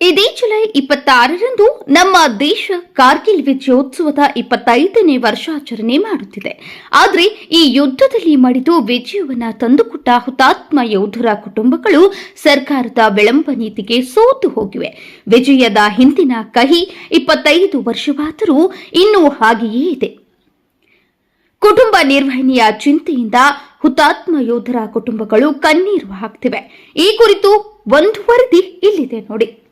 ಇದೇ ಜುಲೈ ಇಪ್ಪತ್ತಾರರಂದು ನಮ್ಮ ದೇಶ ಕಾರ್ಗಿಲ್ ವಿಜಯೋತ್ಸವದ ಇಪ್ಪತ್ತೈದನೇ ವರ್ಷಾಚರಣೆ ಮಾಡುತ್ತಿದೆ. ಆದರೆ ಈ ಯುದ್ಧದಲ್ಲಿ ಮಡಿದು ವಿಜಯವನ್ನ ತಂದುಕೊಟ್ಟ ಹುತಾತ್ಮ ಯೋಧರ ಕುಟುಂಬಗಳು ಸರ್ಕಾರದ ವಿಳಂಬ ನೀತಿಗೆ ಸೋತು ಹೋಗಿವೆ. ವಿಜಯದ ಹಿಂದಿನ ಕಹಿ ಇಪ್ಪತ್ತೈದು ವರ್ಷವಾದರೂ ಇನ್ನೂ ಹಾಗೆಯೇ ಇದೆ. ಕುಟುಂಬ ನಿರ್ವಹಣೆಯ ಚಿಂತೆಯಿಂದ ಹುತಾತ್ಮ ಯೋಧರ ಕುಟುಂಬಗಳು ಕಣ್ಣೀರು ಹಾಕ್ತಿವೆ. ಈ ಕುರಿತು ಒಂದು ವರದಿ ಇಲ್ಲಿದೆ ನೋಡಿ.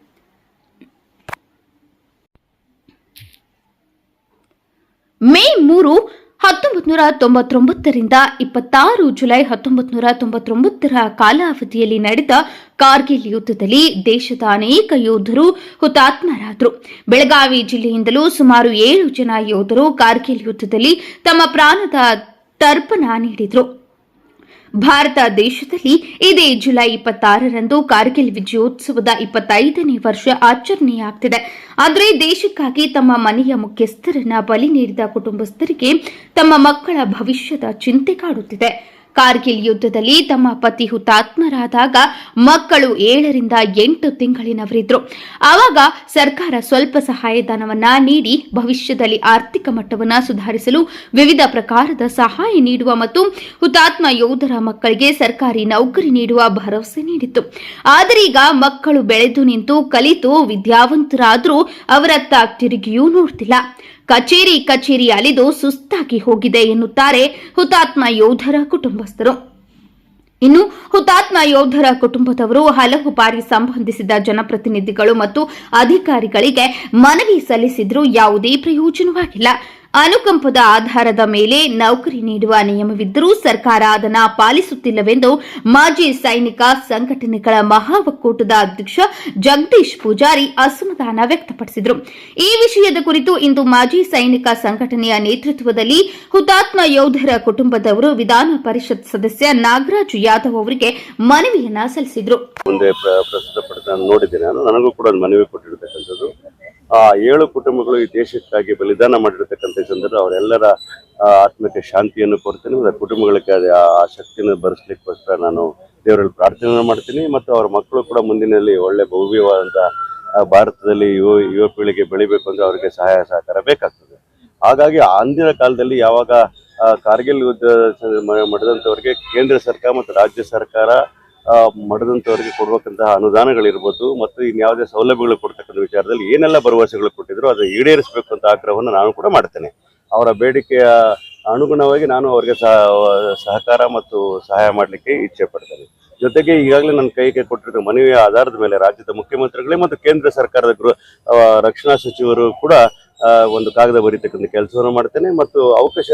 ಮೇ ಮೂರು ಹತ್ತೊಂಬತ್ತು ನೂರ ತೊಂಬತ್ತೊಂಬತ್ತರಿಂದ ಇಪ್ಪತ್ತಾರು ಜುಲೈ ಹತ್ತೊಂಬತ್ತು ನೂರ ತೊಂಬತ್ತೊಂಬತ್ತರ ಕಾಲಾವಧಿಯಲ್ಲಿ ನಡೆದ ಕಾರ್ಗಿಲ್ ಯುದ್ಧದಲ್ಲಿ ದೇಶದ ಅನೇಕ ಯೋಧರು ಹುತಾತ್ಮರಾದರು. ಬೆಳಗಾವಿ ಜಿಲ್ಲೆಯಿಂದಲೂ ಸುಮಾರು ಏಳು ಜನ ಯೋಧರು ಕಾರ್ಗಿಲ್ ಯುದ್ಧದಲ್ಲಿ ತಮ್ಮ ಪ್ರಾಣದ ತರ್ಪಣ ನೀಡಿದರು. ಭಾರತ ದೇಶದಲ್ಲಿ ಇದೇ ಜುಲೈ ಇಪ್ಪತ್ತಾರರಂದು ಕಾರ್ಗಿಲ್ ವಿಜಯೋತ್ಸವದ ಇಪ್ಪತ್ತೈದನೇ ವರ್ಷ ಆಚರಣೆಯಾಗ್ತಿದೆ. ಆದರೆ ದೇಶಕ್ಕಾಗಿ ತಮ್ಮ ಮನೆಯ ಮುಖ್ಯಸ್ಥರನ್ನ ಬಲಿ ನೀಡಿದ ಕುಟುಂಬಸ್ಥರಿಗೆ ತಮ್ಮ ಮಕ್ಕಳ ಭವಿಷ್ಯದ ಚಿಂತೆ ಕಾಡುತ್ತಿದೆ. ಕಾರ್ಗಿಲ್ ಯುದ್ಧದಲ್ಲಿ ತಮ್ಮ ಪತಿ ಹುತಾತ್ಮರಾದಾಗ ಮಕ್ಕಳು ಏಳರಿಂದ ಎಂಟು ತಿಂಗಳಿನವರಿದ್ರು. ಆವಾಗ ಸರ್ಕಾರ ಸ್ವಲ್ಪ ಸಹಾಯಧನವನ್ನ ನೀಡಿ ಭವಿಷ್ಯದಲ್ಲಿ ಆರ್ಥಿಕ ಮಟ್ಟವನ್ನ ಸುಧಾರಿಸಲು ವಿವಿಧ ಪ್ರಕಾರದ ಸಹಾಯ ನೀಡುವ ಮತ್ತು ಹುತಾತ್ಮ ಯೋಧರ ಮಕ್ಕಳಿಗೆ ಸರ್ಕಾರಿ ನೌಕರಿ ನೀಡುವ ಭರವಸೆ ನೀಡಿತ್ತು. ಆದರೆ ಈಗ ಮಕ್ಕಳು ಬೆಳೆದು ನಿಂತು ಕಲಿತು ವಿದ್ಯಾವಂತರಾದರೂ ಅವರತ್ತ ತಿರುಗಿಯೂ ನೋಡ್ತಿಲ್ಲ. ಕಚೇರಿ ಕಚೇರಿ ಅಲಿದು ಸುಸ್ತಾಗಿ ಹೋಗಿದೆ ಎನ್ನುತ್ತಾರೆ ಹುತಾತ್ಮ ಯೋಧರ ಕುಟುಂಬಸ್ಥರು. ಇನ್ನು ಹುತಾತ್ಮ ಯೋಧರ ಕುಟುಂಬದವರು ಹಲವು ಬಾರಿ ಸಂಬಂಧಿಸಿದ ಜನಪ್ರತಿನಿಧಿಗಳು ಮತ್ತು ಅಧಿಕಾರಿಗಳಿಗೆ ಮನವಿ ಸಲ್ಲಿಸಿದ್ರೂ ಯಾವುದೇ ಪ್ರಯೋಜನವಾಗಿಲ್ಲ. ಅನುಕಂಪದ ಆಧಾರದ ಮೇಲೆ ನೌಕರಿ ನೀಡುವ ನಿಯಮವಿದ್ದರೂ ಸರ್ಕಾರ ಅದನ್ನು ಪಾಲಿಸುತ್ತಿಲ್ಲವೆಂದು ಮಾಜಿ ಸೈನಿಕ ಸಂಘಟನೆಗಳ ಮಹಾ ಒಕ್ಕೂಟದ ಅಧ್ಯಕ್ಷ ಜಗದೀಶ್ ಪೂಜಾರಿ ಅಸಮಾಧಾನ ವ್ಯಕ್ತಪಡಿಸಿದರು. ಈ ವಿಷಯದ ಕುರಿತು ಇಂದು ಮಾಜಿ ಸೈನಿಕ ಸಂಘಟನೆಯ ನೇತೃತ್ವದಲ್ಲಿ ಹುತಾತ್ಮ ಯೋಧರ ಕುಟುಂಬದವರು ವಿಧಾನ ಪರಿಷತ್ ಸದಸ್ಯ ನಾಗರಾಜ್ ಯಾದವ್ ಅವರಿಗೆ ಮನವಿಯನ್ನ ಸಲ್ಲಿಸಿದರು. ಮುಂದೆ ಪ್ರಸ್ತುತಪಡಿಸಿ ನಾನು ನಾನು. ನನಗೂ ಕೂಡ ಮನವಿ ಆ ಏಳು ಕುಟುಂಬಗಳು ಈ ದೇಶಕ್ಕಾಗಿ ಬಲಿದಾನ ಮಾಡಿರ್ತಕ್ಕಂಥ ಸಂದರ್ಭ ಅವರೆಲ್ಲರ ಆತ್ಮಕ್ಕೆ ಶಾಂತಿಯನ್ನು ಕೊಡ್ತೀನಿ. ಮತ್ತು ಕುಟುಂಬಗಳಿಗೆ ಆ ಶಕ್ತಿಯನ್ನು ಬರೆಸ್ಲಿಕ್ಕೋಸ್ಕರ ನಾನು ದೇವರಲ್ಲಿ ಪ್ರಾರ್ಥನೆ ಮಾಡ್ತೀನಿ. ಮತ್ತು ಅವರ ಮಕ್ಕಳು ಕೂಡ ಮುಂದಿನಲ್ಲಿ ಒಳ್ಳೆ ಭವ್ಯವಾದಂಥ ಭಾರತದಲ್ಲಿ ಯುವ ಯುವ ಪೀಳಿಗೆ ಬೆಳಿಬೇಕು ಅಂದರೆ ಅವರಿಗೆ ಸಹಾಯ ಸಹಕಾರ ಬೇಕಾಗ್ತದೆ. ಹಾಗಾಗಿ ಅಂದಿನ ಕಾಲದಲ್ಲಿ ಯಾವಾಗ ಕಾರ್ಗಿಲ್ ಯುದ್ಧ ಮಾಡಿದಂಥವ್ರಿಗೆ ಕೇಂದ್ರ ಸರ್ಕಾರ ಮತ್ತು ರಾಜ್ಯ ಸರ್ಕಾರ ಮಡಿದಂಥವರಿಗೆ ಕೊಡ್ಬೇಕಂತಹ ಅನುದಾನಗಳಿರ್ಬೋದು ಮತ್ತು ಇನ್ಯಾವುದೇ ಸೌಲಭ್ಯಗಳು ಕೊಡ್ತಕ್ಕಂಥ ವಿಚಾರದಲ್ಲಿ ಏನೆಲ್ಲ ಭರವಸೆಗಳು ಕೊಟ್ಟಿದ್ರು ಅದನ್ನು ಈಡೇರಿಸಬೇಕು ಅಂತ ಆಗ್ರಹವನ್ನು ನಾನು ಕೂಡ ಮಾಡ್ತೇನೆ. ಅವರ ಬೇಡಿಕೆಯ ಅನುಗುಣವಾಗಿ ನಾನು ಅವರಿಗೆ ಸಹ, ಸಹಕಾರ ಮತ್ತು ಸಹಾಯ ಮಾಡಲಿಕ್ಕೆ ಇಚ್ಛೆ ಪಡ್ತೇನೆ. ಜೊತೆಗೆ ಈಗಾಗಲೇ ನನ್ನ ಕೈಗೆ ಕೊಟ್ಟಿರೋ ಮನವಿಯ ಆಧಾರದ ಮೇಲೆ ರಾಜ್ಯದ ಮುಖ್ಯಮಂತ್ರಿಗಳೇ ಮತ್ತು ಕೇಂದ್ರ ಸರ್ಕಾರದ ಗೃಹ ರಕ್ಷಣಾ ಸಚಿವರು ಕೂಡ ಒಂದು ಕಾಗದ ಬರೀತಕ್ಕಂಥ ಕೆಲಸವನ್ನು ಮಾಡ್ತೇನೆ ಮತ್ತು ಅವಕಾಶ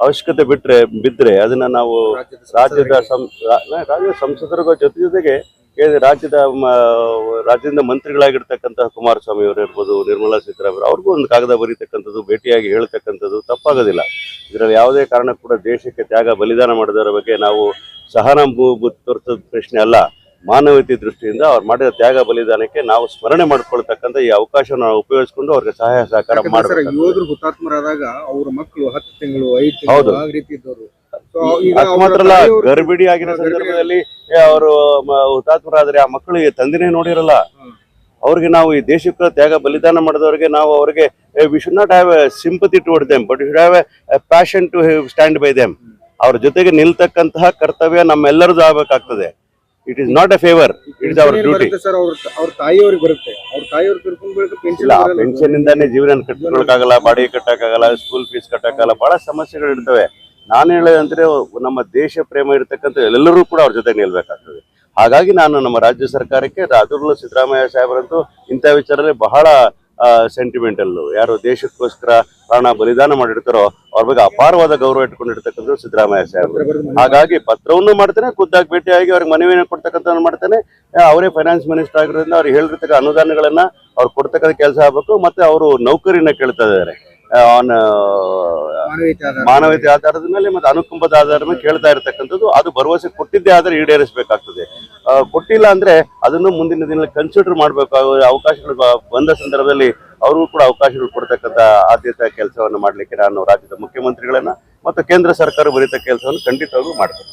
ಅವಶ್ಯಕತೆ ಬಿಟ್ಟರೆ ಬಿದ್ರೆ ಅದನ್ನ ನಾವು ರಾಜ್ಯದ ಸಂ- ರಾಜ್ಯದ ಸಂಸದರ ಜೊತೆ ಜೊತೆಗೆ ರಾಜ್ಯದ ರಾಜ್ಯದಿಂದ ಮಂತ್ರಿಗಳಾಗಿರ್ತಕ್ಕಂತಹ ಕುಮಾರಸ್ವಾಮಿ ಅವರು ಇರ್ಬೋದು ನಿರ್ಮಲಾ ಸೀತಾರಾಮನ್ ಅವ್ರಿಗೂ ಒಂದು ಕಾಗದ ಬರೀತಕ್ಕಂಥದ್ದು ಭೇಟಿಯಾಗಿ ಹೇಳ್ತಕ್ಕಂಥದ್ದು ತಪ್ಪಾಗೋದಿಲ್ಲ. ಇದರಲ್ಲಿ ಯಾವುದೇ ಕಾರಣ ಕೂಡ ದೇಶಕ್ಕೆ ತ್ಯಾಗ ಬಲಿದಾನ ಮಾಡಿದವರ ಬಗ್ಗೆ ನಾವು ಸಹಾನುಭೂತಿ ತೋರಿಸೋದು ಪ್ರಶ್ನೆ ಅಲ್ಲ. ಮಾನವೀಯತೆ ದೃಷ್ಟಿಯಿಂದ ಅವ್ರು ಮಾಡಿದ ತ್ಯಾಗ ಬಲಿದಾನಕ್ಕೆ ನಾವು ಸ್ಮರಣೆ ಮಾಡ್ಕೊಳ್ತಕ್ಕಂಥ ಈ ಅವಕಾಶವನ್ನು ನಾವು ಉಪಯೋಗಿಸಿಕೊಂಡು ಅವ್ರಿಗೆ ಸಹಾಯ ಸಹಕಾರ ಮಾಡಬೇಕು. ಯೋಧರು ಹುತಾತ್ಮರಾದಾಗ ಅವ್ರ ಮಕ್ಕಳು ಹತ್ತು ತಿಂಗಳು ಐದು. ತಿಂಗಳು ಆ ರೀತಿ ಇದ್ದವರು. ಮಾತ್ರ ಅಲ್ಲ ಗರ್ಭಿಣಿ ಆಗಿನ ಸಂದರ್ಭದಲ್ಲಿ ಅವರು ಹುತಾತ್ಮರಾದ್ರೆ ಆ ಮಕ್ಕಳಿಗೆ ತಂದೆನೇ ನೋಡಿರಲ್ಲ. ಅವ್ರಿಗೆ ನಾವು ಈ ದೇಶಕ್ಕೆ ತ್ಯಾಗ ಬಲಿದಾನ ಮಾಡಿದವರಿಗೆ ನಾವು ಅವರಿಗೆ we should not have sympathy toward them but should have a passion to stand by them ಅವ್ರ ಜೊತೆಗೆ ನಿಲ್ತಕ್ಕಂತಹ ಕರ್ತವ್ಯ ನಮ್ಮೆಲ್ಲರದು ಆಗ್ಬೇಕಾಗ್ತದೆ. It is not a favour it is our duty ಬರುತ್ತೆ ಸರ್ ಅವ್ರ ಅವ್ರ ತಾಯಿಯವ್ರಿಗೆ ಬರುತ್ತೆ. ಅವ್ರ ತಾಯಿಯವ್ರು ಕರ್ಕೊಂಡ್ ಬಳಿಕ ಪೆನ್ಷನ್ ಇಲ್ಲ ಪೆನ್ಷನ್ ಇಂದಾನೆ ಜೀವನ ಕಟ್ಕೊಳಕ್ಕಾಗಲ್ಲ ಬಾಡಿಗೆ ಕಟ್ಟಕ್ಕಾಗಲ್ಲ ಸ್ಕೂಲ್ ಫೀಸ್ ಕಟ್ಟಕ್ಕಾಗಲ್ಲ ಬಹಳ ಸಮಸ್ಯೆಗಳು ಇರ್ತವೆ. ನಾನು ಹೇಳೋದಂದ್ರೆ ನಮ್ಮ ದೇಶ ಪ್ರೇಮ ಇರತಕ್ಕಂಥ ಎಲ್ಲರೂ ಕೂಡ ಅವ್ರ ಜೊತೆ ನಿಲ್ಬೇಕಾಗ್ತದೆ. ಹಾಗಾಗಿ ನಾನು ನಮ್ಮ ರಾಜ್ಯ ಸರ್ಕಾರಕ್ಕೆ ಅದರಲ್ಲೂ ಸಿದ್ದರಾಮಯ್ಯ ಸಾಹೇಬರಂತೂ ಇಂಥ ವಿಚಾರದಲ್ಲಿ ಬಹಳ ಸೆಂಟಿಮೆಂಟಲ್ ಯಾರು ದೇಶಕ್ಕೋಸ್ಕರ ಪ್ರಾಣ ಬಲಿದಾನ ಮಾಡಿರ್ತಾರೋ ಅವ್ರ ಬಗ್ಗೆ ಅಪಾರವಾದ ಗೌರವ ಇಟ್ಕೊಂಡಿರ್ತಕ್ಕಂಥ ಸಿದ್ದರಾಮಯ್ಯ ಸಾಹೇಬರು. ಹಾಗಾಗಿ ಪತ್ರವನ್ನು ಮಾಡ್ತೇನೆ, ಖುದ್ದಾಗಿ ಭೇಟಿಯಾಗಿ ಅವ್ರಿಗೆ ಮನವಿಯನ್ನು ಕೊಡ್ತಕ್ಕಂಥ ಮಾಡ್ತೇನೆ. ಅವರೇ ಫೈನಾನ್ಸ್ ಮಿನಿಸ್ಟರ್ ಆಗಿರೋದ್ರಿಂದ ಅವ್ರಿಗೆ ಹೇಳಿರ್ತಕ್ಕ ಅನುದಾನಗಳನ್ನ ಅವ್ರು ಕೊಡ್ತಕ್ಕಂಥ ಕೆಲಸ ಆಗ್ಬೇಕು, ಮತ್ತೆ ಅವರು ನೌಕರಿನ ಕೇಳ್ತಾ ಇದ್ದಾರೆ. ಆನ್ ಮಾನವೀಯತೆ ಆಧಾರದ ಮೇಲೆ ಮತ್ತೆ ಅನುಕಂಪದ ಆಧಾರದ ಮೇಲೆ ಕೇಳ್ತಾ ಇರತಕ್ಕಂಥದ್ದು, ಅದು ಭರವಸೆ ಕೊಟ್ಟಿದ್ದೇ ಆದ್ರೆ ಈಡೇರಿಸಬೇಕಾಗ್ತದೆ. ಕೊಟ್ಟಿಲ್ಲ ಅಂದ್ರೆ ಅದನ್ನು ಮುಂದಿನ ದಿನದಲ್ಲಿ ಕನ್ಸಿಡರ್ ಮಾಡಬೇಕು ಅವಕಾಶಗಳು ಬಂದ ಸಂದರ್ಭದಲ್ಲಿ ಅವ್ರಿಗೂ ಕೂಡ ಅವಕಾಶಗಳು ಕೊಡ್ತಕ್ಕಂಥ ಆದ್ಯತೆ ಕೆಲಸವನ್ನು ಮಾಡಲಿಕ್ಕೆ ನಾನು ರಾಜ್ಯದ ಮುಖ್ಯಮಂತ್ರಿಗಳನ್ನ ಮತ್ತು ಕೇಂದ್ರ ಸರ್ಕಾರ ಬರೀತ ಕೆಲಸವನ್ನು ಖಂಡಿತವಾಗೂ ಮಾಡ್ತೇನೆ.